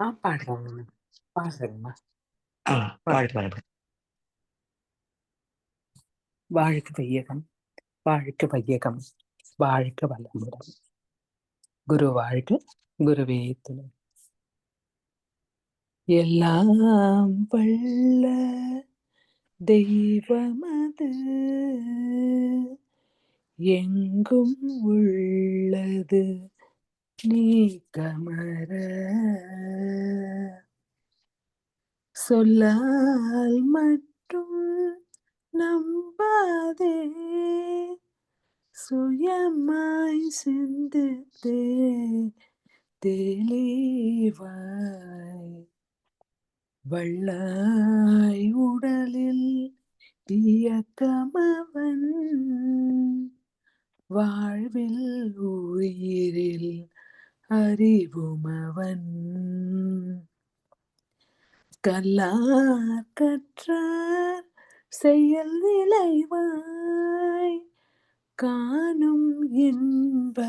ஆ பாடுறேங்கம்மா. பாடுறேங்கம்மா. ஆ பா வாழ்க வளமுடன். வாழ்க வையகம், வாழ்க வையகம், வாழ்க வளமுடன். குரு வாழ்க, குருவே துணை. எல்லாம் வல்ல தெய்வமது எங்கும் உள்ளது நீ கமர சொல்லால் மட்டும் நம்பாதே. சுயமாய் சிந்தித்தே. தெளிவாய் வள்ளாய் உடலில் இயக்கமவன். வாழ்வில் உயிரே. அறிவுமவன். கல்லார் கற்றார் செயல் விளைவாய் காணும் இன்ப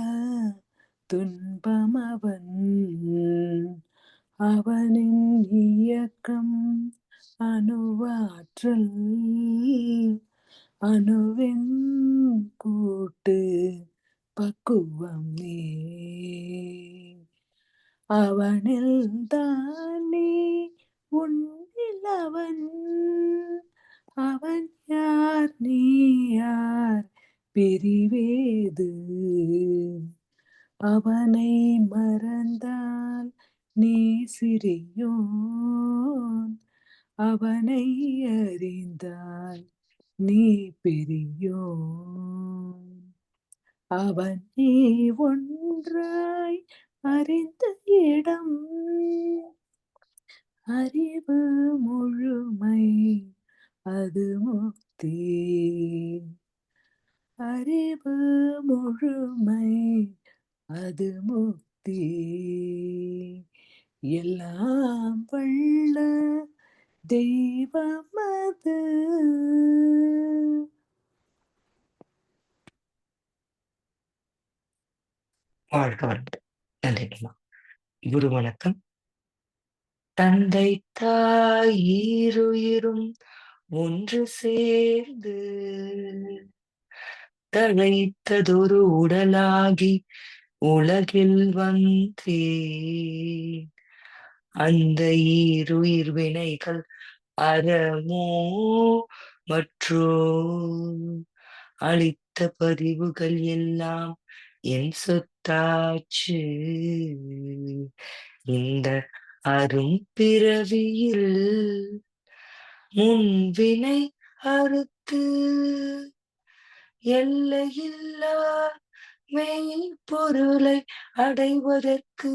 துன்பமவன். அவனின் இயக்கம் அணுவாற்றல். அணுவின் கூட்டு பக்குவம். நீ அவனில் தானே உன்னில் அவன். அவன் யார்? நீ யார்? பிரிவேது. அவனை மறந்தால் நீ சிறியோன். அவனை அறிந்தால் நீ பெரியோன். அவன் நீ ஒன்றாய் அறிந்த இடம். அறிவு முழுமை அது முக்தி. அறிவு முழுமை அது முக்தி. எல்லாம் வல்ல அது. வாழ்க வளமுடன். நன்றிங்கம்மா. குரு வணக்கம். தந்தை தாயிருயிரும் ஒன்று சேர்ந்து தழைத்ததொரு உடலாகி உலகில் வந்தே அந்த ஈருயிர் வினைகள் அறமோ மற்றோ அளித்த பதிவுகள் எல்லாம் என் சொத்தாச்சு இந்த அரும் பிறவியில் முன்வினை அறுத்து எல்லையில்லா மெய்ப்பொருளை அடைவதற்கு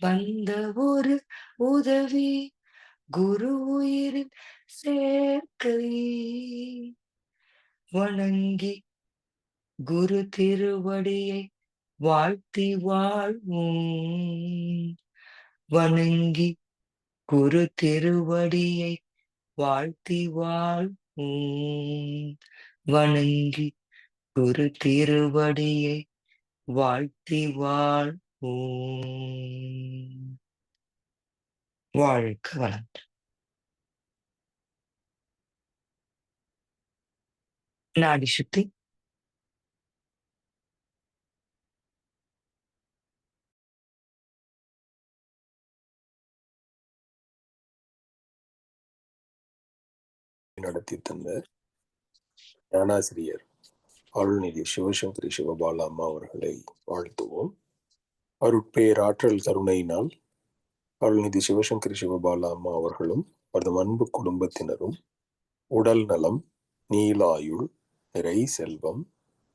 வந்த ஒரு உதவி குரு உயிரின் சேர்க்கை. வணங்கி குரு திருவடியை வாழ்த்தி வாழ்வோம் வணங்கி குரு திருவடியை வாழ்த்தி வாழ்வோம் வணங்கி குரு திருவடியை வாழ்த்தி வாழ்வோம் வாழ்க வளர்ந்து நாடி சுத்தி நடத்தி தந்த ஞானாசிரியர் அருள்நிதி சிவசங்கரி சிவபாலா அம்மா அவர்களை வாழ்த்துவோம். அருட்பேராற்றல் கருணையினால் அருள்நிதி சிவசங்கரி சிவபாலா அம்மா அவர்களும் அவரது அன்பு குடும்பத்தினரும் உடல் நலம் நீலாயுள் நிறை செல்வம்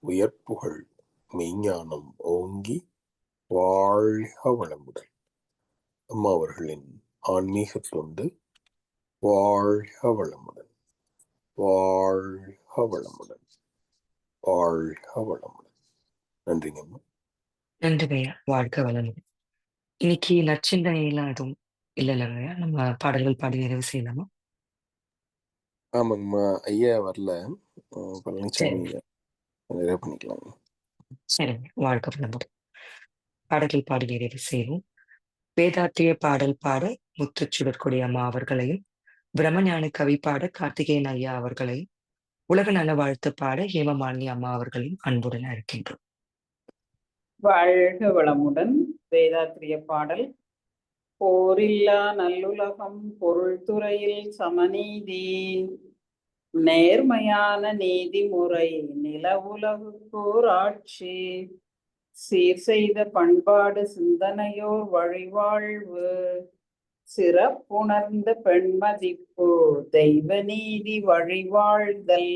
உயர்ப்புகள் மெய்ஞானம் ஓங்கி வாழ்க வளமுடன். அம்மா அவர்களின் ஆன்மீக தொண்டு வாழ்க வளமுடன். வாழ்க வளமுடன் வாழ்க வளமுடன் நன்றிங்க அம்மா. நன்றிங்கய்யா வாழ்க வளமுடன். இன்னைக்கு நச்சிந்தனையெல்லாம் எதுவும் இல்லை இல்லைங்கய்யா நம்ம பாடல்கள் பாடி நிறைவு செய்யலாமா? ஆமாங்கம்மா. ஐயா வரல. பழனிசாமி சரி. நிறைய பண்ணிக்கலாம். சரிங்க வாழ்க வளமுடன். பாடல்கள் பாடி நிறைவு செய்வோம். வேதாத்திரிய பாடல் பாட முத்துச்சுடற்கொடி அம்மா அவர்களையும் பிரம்மஞான கவி பாட கார்த்திகேயன் ஐயா அவர்களை உலக நல வாழ்த்து பாட ஹேமமாலினி அம்மா அவர்களையும் அன்புடன் இருக்கின்றோம் வாழ்க வளமுடன் வேதாத்திரிய பாடல். போரில்லா நல்லுலகம் பொருள் துறையில் சமநீதி. நேர்மையான நீதிமுறை நில உலகுக்கோர் ஆட்சி. சீர் செய்த பண்பாடு சிந்தனையோர் வழிவாழ்வு. சிறப்புணர்ந்த பெண்மதிப்பு தெய்வ நீதி வழிவாழ்தல்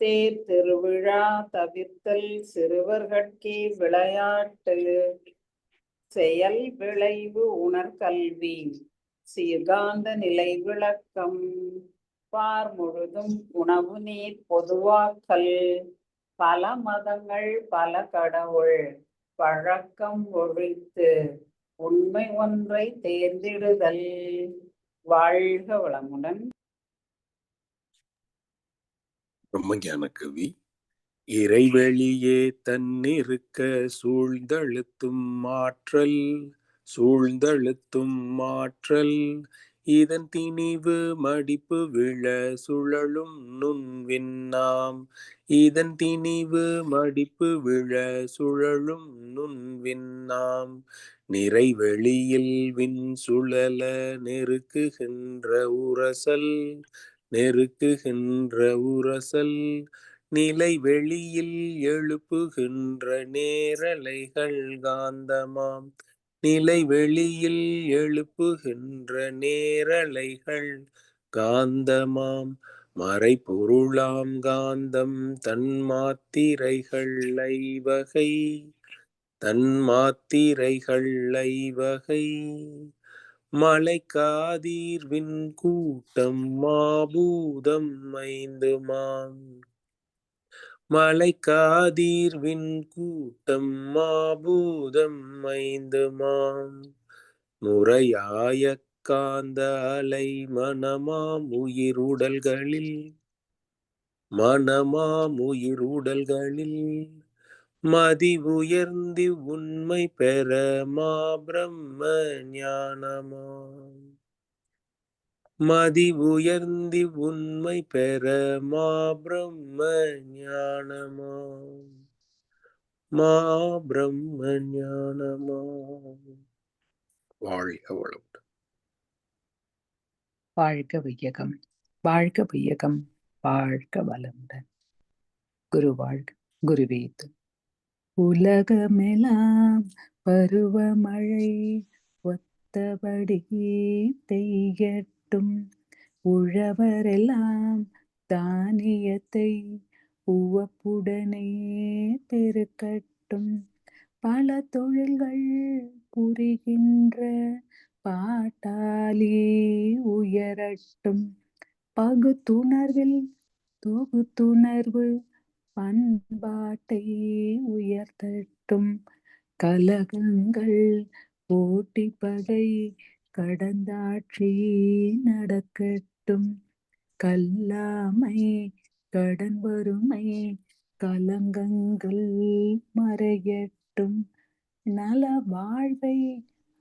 தேர் திருவிழா தவிர்த்தல் சிறுவர்கட்கே விளையாட்டு செயல் விளைவு உணர்கல்வி சீர்காந்த நிலை விளக்கம் பார் முழுதும் உணவு நீர் பொதுவாக்கல் பல மதங்கள் பல கடவுள் பழக்கம் ஒழித்து உண்மை ஒன்றை தேர்ந்திடுதல். வாழ்க வளமுடன். பிரம்மஞான கவி இறைவெளியே தன்னிருக்க சூழ்ந்தழுத்தும் மாற்றல் சூழ்ந்தழுத்தும் மாற்றல் இதன் திணிவு மடிப்பு விழ சுழலும் நுண்வின்னாம் இதன் திணிவு மடிப்பு விழ சுழலும் நுண்வின்னாம் நிறைவெளியில் விண் சுழல நெருக்குகின்ற உரசல் நெருக்குகின்ற உரசல் நிலை வெளியில் எழுப்புகின்ற நேரலைகள் காந்தமாம். நிலை வெளியில் எழுப்புகின்ற நேரலைகள் காந்தமாம். மறைபொருளாம் காந்தம் தன்மாத்திரைகள் ஐவகை தன்மாத்திரைகள் ஐவகை மலைக்காதீர்வின் கூட்டம் மாபூதம் ஐந்துமாம் மலைக்காதீர்வின் கூட்டம் மாபூதம் ஐந்துமாம் முறையாய காந்த அலை மனமாம் உயிருடல்களில் மனமாம் உயிருடல்களில். மதி உயர்ந்தி உண்மை பெற மா பிரம்ம ஞானமாம் மதி உயர்ந்தி உண்மை பெற மா பிரம்ம ஞானமாம் மா பிரம்ம ஞானமாம் வாழ்க வளமுடன். வாழ்க வையகம் வாழ்க வையகம் வாழ்க வளமுடன். குரு வாழ்க குருவேத்து உலகமெல்லாம் பருவமழை ஒத்தபடி பெய்யட்டும். உழவரெல்லாம் தானியத்தை உவப்புடனே பெருக்கட்டும். பல தொழில்கள் புரிகின்ற பாட்டாலே உயரட்டும். பகுத்துணர்வில் தொகுத்துணர்வு பண்பாட்டை உயர்த்தட்டும். கலகங்கள் போட்டி பகை கடந்தாட்சி நடக்கட்டும். கல்லாமை கடன் வறுமை கலங்கங்கள் மறையட்டும். நல வாழ்வை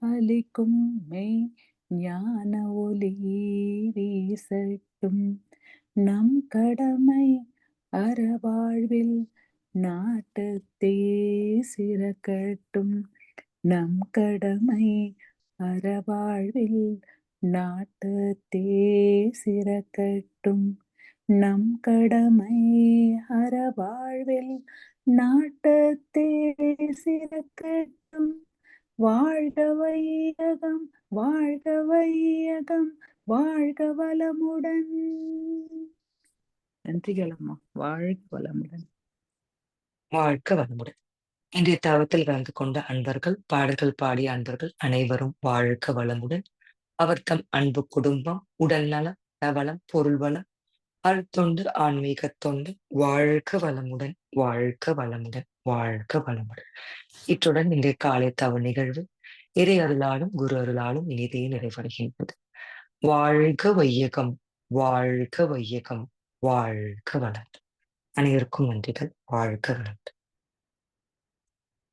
அளிக்கும் மெய் ஞான ஒளி வீசட்டும். நம் கடமை அறவாழ்வில் நாட்டத்தே சிறக்கட்டும். நம் கடமை அறவாழ்வில் நாட்டத்தே சிறக்கட்டும். நம் கடமை அறவாழ்வில் நாட்டத்தே சிறக்கட்டும். வாழ்க வையகம் வாழ்க வையகம் வாழ்க வளமுடன் நன்றிகள் அம்மா. வாழ்க வளமுடன். வாழ்க வளமுடன். இன்றைய தவத்தில் கலந்து கொண்ட அன்பர்கள் பாடல்கள் பாடிய அன்பர்கள் அனைவரும் வாழ்க வளமுடன். அவர் தம் அன்பு குடும்பம் உடல்நலம் நவளம் பொருள் வளம் அருத்தொண்டு ஆன்மீக தொண்டு வாழ்க வளமுடன் வாழ்க வளமுடன் வாழ்க வளமுடன். இத்துடன் இன்றைய காலை தவ நிகழ்வு இறை அருளாலும் குரு அருளாலும் இனிதே நிறைவடைகின்றது. வாழ்க வையகம் வாழ்க வையகம். வாழ்க வளம் அனைவருக்கும் நன்றிகள். வாழ்க வளம்